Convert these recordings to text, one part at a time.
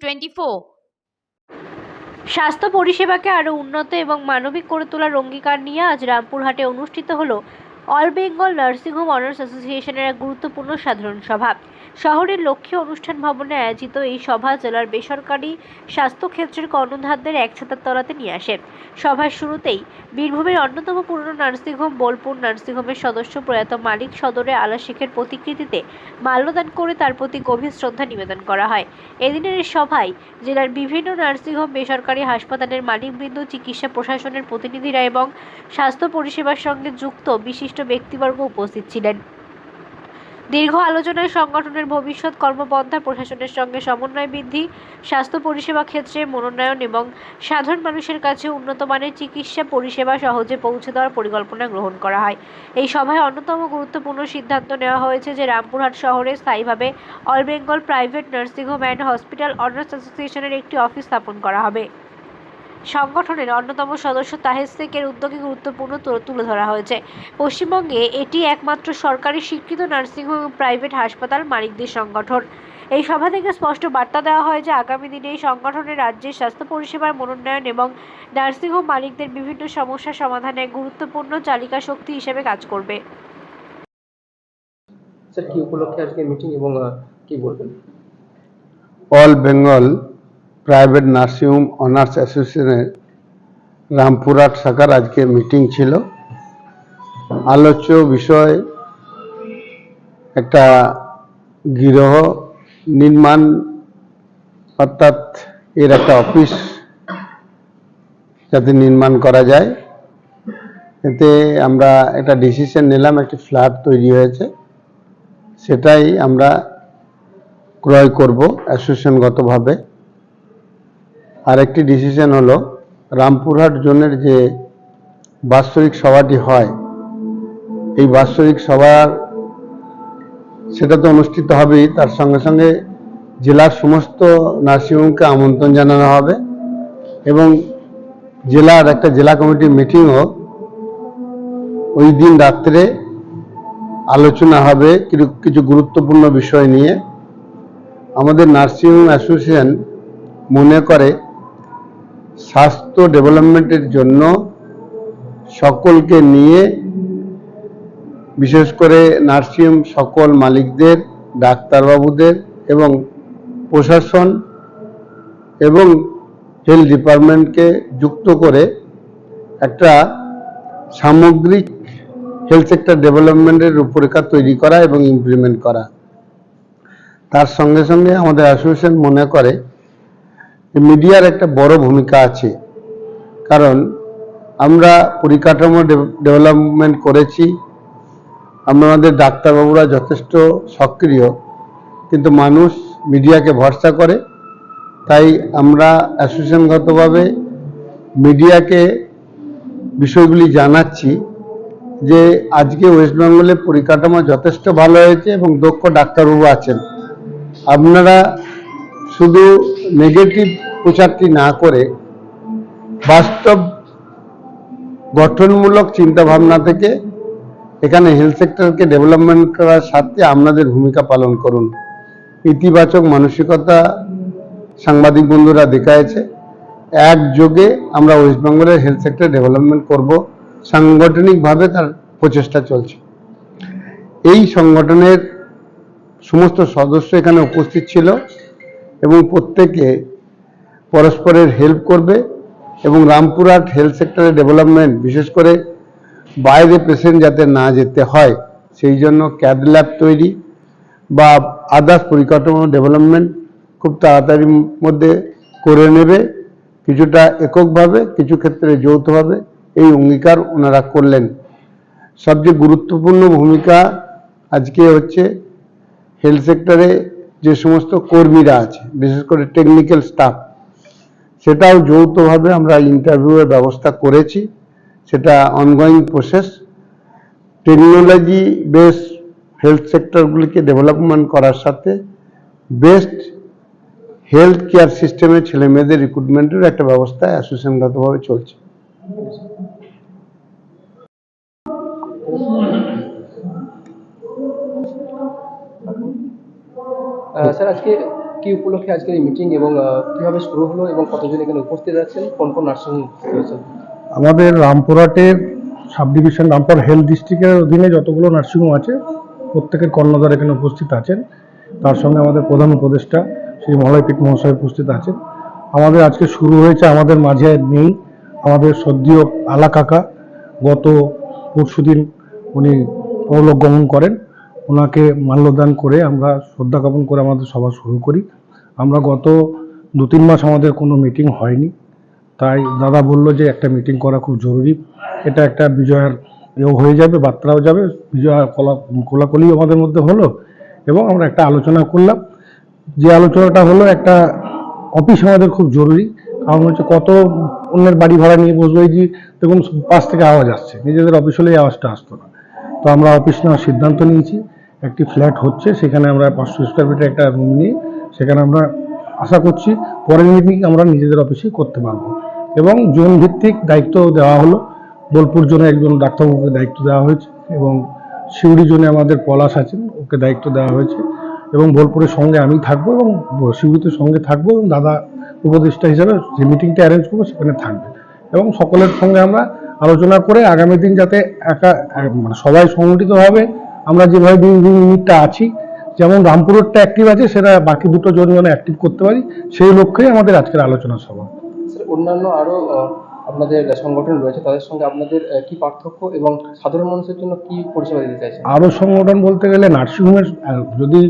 Twenty four স্বাস্থ্য পরিষেবাকে আরও উন্নত এবং মানবিক করে তোলার অঙ্গীকার নিয়ে আজ রামপুরহাটে অনুষ্ঠিত হলো all Bengal nursing home owners অ্যাসোসিয়েশনের এক গুরুত্বপূর্ণ সাধারণ সভা। শহরের লক্ষ্মী অনুষ্ঠান ভবনে আয়োজিত এই সভা জেলার বেসরকারি স্বাস্থ্যক্ষেত্রের কর্ণধারদের এক ছাতার তলাতে নিয়ে আসে। সভার শুরুতেই বীরভূমের অন্যতম পুরনো নার্সিংহোম বোলপুর নার্সিংহোমের সদস্য প্রয়াত মালিক সদরে আলা শেখের প্রতিকৃতিতে মাল্যদান করে তার প্রতি গভীর শ্রদ্ধা নিবেদন করা হয়। এদিনের এই সভায় জেলার বিভিন্ন নার্সিংহোম বেসরকারি হাসপাতালের মালিকবৃন্দ, চিকিৎসা প্রশাসনের প্রতিনিধিরা এবং স্বাস্থ্য পরিষেবার সঙ্গে যুক্ত বিশিষ্ট ব্যক্তিবর্গ উপস্থিত ছিলেন। দীর্ঘ আলোচনায় সংগঠনের ভবিষ্যৎ কর্মপন্থা, প্রশাসনের সঙ্গে সমন্বয় বৃদ্ধি, স্বাস্থ্য পরিষেবা ক্ষেত্রে মনোনয়ন এবং সাধারণ মানুষের কাছে উন্নত মানের চিকিৎসা পরিষেবা সহজে পৌঁছে দেওয়ার পরিকল্পনা গ্রহণ করা হয়। এই সভায় অন্যতম গুরুত্বপূর্ণ সিদ্ধান্ত নেওয়া হয়েছে যে রামপুরহাট শহরে স্থায়ীভাবে all Bengal private nursing home and hospital owners অ্যাসোসিয়েশনের একটি অফিস স্থাপন করা হবে। সংগঠনের অন্যতম সদস্য তাহের শেখের উদ্যোগে গুরুত্বপূর্ণ তুলে ধরা হয়েছে। পশ্চিমবঙ্গে এটি একমাত্র সরকারি স্বীকৃত নার্সিংহোম এবং প্রাইভেট হাসপাতাল মালিকদের সংগঠন। এই সভা থেকে স্পষ্ট বার্তা দেওয়া হয় যে আগামী দিনে এই সংগঠনের রাজ্যের স্বাস্থ্য পরিষেবার মনোন্নয়ন এবং নার্সিংহোম মালিকদের বিভিন্ন সমস্যা সমাধানে গুরুত্বপূর্ণ চালিকা শক্তি হিসেবে কাজ করবে। স্যার কি উপলক্ষে আজকে মিটিং এবং কি বলবেন? All Bengal private nursing home owners অ্যাসোসিয়েশনের রামপুরহাট শাখার আজকে মিটিং ছিল। আলোচ্য বিষয় একটা গৃহ নির্মাণ অর্থাৎ এর একটা অফিস যাতে নির্মাণ করা যায়। এতে আমরা একটা ডিসিশন নিলাম, একটি ফ্ল্যাট তৈরি হয়েছে। সেটাই আমরা ক্রয় করব অ্যাসোসিয়েশনগতভাবে। আরেকটি ডিসিশন হলো রামপুরহাট জোনের যে বাৎসরিক সভাটি হয়, এই বাৎসরিক সভার সেটা তো অনুষ্ঠিত হবেই তার সঙ্গে সঙ্গে জেলার সমস্ত নার্সিংহোমকে আমন্ত্রণ জানানো হবে এবং জেলার একটা জেলা কমিটির মিটিংও ওই দিন রাত্রে আলোচনা হবে কিছু গুরুত্বপূর্ণ বিষয় নিয়ে। আমাদের নার্সিংহোম অ্যাসোসিয়েশন মনে করে স্বাস্থ্য ডেভেলপমেন্টের জন্য সকলকে নিয়ে, বিশেষ করে নার্সিংহোম সকল মালিকদের, ডাক্তারবাবুদের এবং প্রশাসন এবং হেলথ ডিপার্টমেন্টকে যুক্ত করে একটা সামগ্রিক হেলথ সেক্টর ডেভেলপমেন্টের রূপরেখা তৈরি করা এবং ইমপ্লিমেন্ট করা। তার সঙ্গে সঙ্গে আমাদের অ্যাসোসিয়েশন মনে করে মিডিয়ার একটা বড় ভূমিকা আছে। কারণ আমরা পরিকাঠামো ডেভেলপমেন্ট করেছি। আমাদের ডাক্তারবাবুরা যথেষ্ট সক্রিয়। কিন্তু মানুষ মিডিয়াকে ভরসা করে। তাই আমরা অ্যাসোসিয়েশনগতভাবে মিডিয়াকে বিষয়গুলি জানাচ্ছি যে আজকে ওয়েস্ট বেঙ্গলের পরিকাঠামো যথেষ্ট ভালো হয়েছে এবং দক্ষ ডাক্তারবাবু আছেন। আপনারা শুধু নেগেটিভ প্রচারটি না করে বাস্তব গঠনমূলক চিন্তাভাবনা থেকে এখানে হেলথ সেক্টরকে ডেভেলপমেন্ট করার স্বার্থে আপনাদের ভূমিকা পালন করুন। ইতিবাচক মানসিকতা সাংবাদিক বন্ধুরা দেখায়ছে একযোগে আমরা ওয়েস্ট বেঙ্গলের হেলথ সেক্টর ডেভেলপমেন্ট করব। সাংগঠনিকভাবে তার প্রচেষ্টা চলছে। এই সংগঠনের সমস্ত সদস্য এখানে উপস্থিত ছিল। এবং প্রত্যেকে পরস্পরের হেল্প করবে এবং রামপুরহাট হেলথ সেক্টরের ডেভেলপমেন্ট বিশেষ করে বাইরে পেশেন্ট যাতে না যেতে হয়, সেই জন্য ক্যাদ ল্যাব তৈরি বা আদার্স পরিকাঠামো ডেভেলপমেন্ট খুব তাড়াতাড়ির মধ্যে করে নেবে। কিছুটা এককভাবে, কিছু ক্ষেত্রে যৌথভাবে এই অঙ্গীকার ওনারা করলেন। সবচেয়ে গুরুত্বপূর্ণ ভূমিকা আজকে হচ্ছে হেলথ সেক্টরে যে সমস্ত কর্মীরা আছে, বিশেষ করে টেকনিক্যাল স্টাফ সেটাও যৌথভাবে আমরা ইন্টারভিউয়ের ব্যবস্থা করেছি। সেটা ongoing process technology base health সেক্টরগুলিকে development করার সাথে বেস্ট হেলথ কেয়ার সিস্টেমে ছেলে মেয়েদের রিক্রুটমেন্টের একটা ব্যবস্থা অ্যাসোসিয়েশনগতভাবে চলছে। স্যার, আজকে কি উপলক্ষে আজকের এই মিটিং এবং কীভাবে শুরু হলো এবং কতজন এখানে উপস্থিত আছেন? কোন কোন নার্সিং আমাদের রামপুরহাটের সাব ডিভিশন রামপুর হেলথ ডিস্ট্রিক্টের অধীনে যতগুলো নার্সিংহোম আছে, প্রত্যেকের কর্ণধার এখানে উপস্থিত আছেন। তার সঙ্গে আমাদের প্রধান উপদেষ্টা শ্রী মলয়পীঠ মহাশয় উপস্থিত আছেন। আমাদের আজকে শুরু হয়েছে, আমাদের মাঝে নেই। আমাদের সদ্যীয় আলা কাকা গত পরশুদিন উনি পরলোক গমন করেন। ওনাকে মাল্যদান করে আমরা শ্রদ্ধা জ্ঞাপন করে আমাদের সভা শুরু করি। আমরা গত দু তিন মাস আমাদের কোনো মিটিং হয়নি। তাই দাদা বলল যে একটা মিটিং করা খুব জরুরি। এটা একটা বিজয়ের এও হয়ে যাবে, বার্তাও যাবে। বিজয় কলা কোলাকুলি আমাদের মধ্যে হলো এবং আমরা একটা আলোচনা করলাম। যে আলোচনাটা হলো একটা অফিস আমাদের খুব জরুরি। কারণ হচ্ছে কত অন্যের বাড়ি ভাড়া নিয়ে বসবো এই যে, দেখুন পাশ থেকে আওয়াজ আসছে। নিজেদের অফিস হলে এই আওয়াজটা আসতো না। তো আমরা অফিস নেওয়ার সিদ্ধান্ত নিয়েছি। একটি ফ্ল্যাট হচ্ছে, সেখানে আমরা পাঁচশো স্কোয়ার ফিটের একটা রুম নিয়ে সেখানে আমরা আশা করছি পরের মিটিং আমরা নিজেদের অফিসেই করতে পারব। এবং জোন ভিত্তিক দায়িত্ব দেওয়া হলো। বোলপুর জোনে একজন ডাক্তারবাবুকে দায়িত্ব দেওয়া হয়েছে এবং সিউড়ি জোনে আমাদের পলাশ আছেন, ওকে দায়িত্ব দেওয়া হয়েছে। এবং বোলপুরের সঙ্গে আমি থাকব এবং সিউড়িতে সঙ্গে থাকব এবং দাদা উপদেষ্টা হিসাবে যে মিটিংটা অ্যারেঞ্জ করব সেখানে থাকবে। এবং সকলের সঙ্গে আমরা আলোচনা করে আগামী দিন যাতে একা মানে সবাই সংগঠিতভাবে আমরা যেভাবে বিভিন্ন ইউনিটটা আছি যেমন রামপুরেরটা অ্যাক্টিভ আছে সেটা বাকি দুটো জন যেন অ্যাক্টিভ করতে পারি সেই লক্ষ্যেই আমাদের আজকের আলোচনা সভা। অন্যান্য আরও আপনাদের সংগঠন রয়েছে তাদের সঙ্গে আপনাদের কি পার্থক্য এবং সাধারণ মানুষের জন্য কি পরিষেবা দিতে চাইছেন? আরও সংগঠন বলতে গেলে নার্সিংহোমের যদি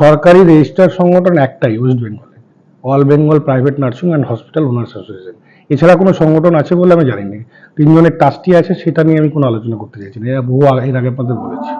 সরকারি রেজিস্টার সংগঠন একটাই ওয়েস্ট বেঙ্গলে। All Bengal private nursing and hospital owners association. এছাড়া কোনো সংগঠন আছে বলে আমি জানি না তিনজনের ট্রাস্টি আছে, সেটা নিয়ে আমি কোনো আলোচনা করতে চাইছি না। এরা বহু এর আগে আপনাদের বলেছি।